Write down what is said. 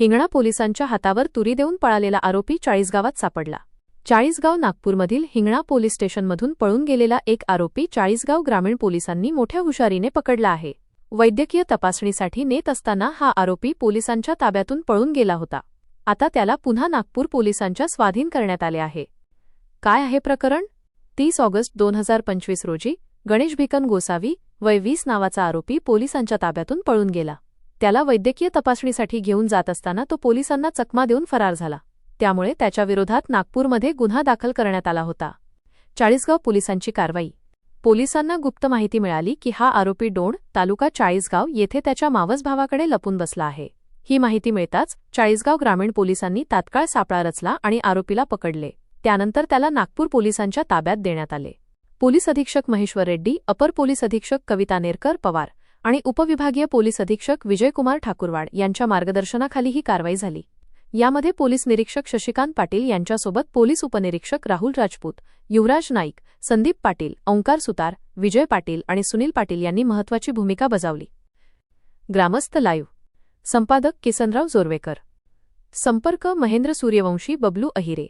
हिंगणा पोलिसांच्या हातावर तुरी देऊन पळालेला आरोपी चाळीसगावात सापडला. चाळीसगाव नागपूरमधील हिंगणा पोलीस स्टेशनमधून पळून गेलेला एक आरोपी चाळीसगाव ग्रामीण पोलिसांनी मोठ्या हुशारीने पकडला आहे. वैद्यकीय तपासणीसाठी नेत असताना हा आरोपी पोलिसांच्या ताब्यातून पळून गेला होता. आता त्याला पुन्हा नागपूर पोलिसांच्या स्वाधीन करण्यात आले आहे. काय आहे प्रकरण? तीस ऑगस्ट दोन हजार पंचवीस रोजी गणेश भिकन गोसावी वय वीस नावाचा आरोपी पोलिसांच्या ताब्यातून पळून गेला. त्याला वैद्यकीय तपासणीसाठी घेऊन जात असताना तो पोलिसांना चकमा देऊन फरार झाला. त्यामुळे त्याच्याविरोधात नागपूरमध्ये गुन्हा दाखल करण्यात आला होता. चाळीसगाव पोलिसांची कारवाई. पोलिसांना गुप्त माहिती मिळाली की हा आरोपी डोण तालुका चाळीसगाव येथे त्याच्या मावस भावाकडे लपून बसला आहे. ही माहिती मिळताच चाळीसगाव ग्रामीण पोलिसांनी तात्काळ सापळा रचला आणि आरोपीला पकडले. त्यानंतर त्याला नागपूर पोलिसांच्या ताब्यात देण्यात आले. पोलीस अधीक्षक महेश्वर रेड्डी अपर पोलीस अधीक्षक कविता नेरकर पवार आणि उपविभागीय पोलीस अधीक्षक विजयकुमार ठाकूरवाड यांच्या मार्गदर्शनाखाली ही कारवाई झाली. यामध्ये पोलीस निरीक्षक शशिकांत पाटील यांच्यासोबत पोलीस उपनिरीक्षक राहुल राजपूत युवराज नाईक संदीप पाटील ओंकार सुतार विजय पाटील आणि सुनील पाटील यांनी महत्वाची भूमिका बजावली. ग्रामस्थ लाईव्ह. संपादक किसनराव जोरवेकर. संपर्क महेंद्र सूर्यवंशी बबलू अहिरे.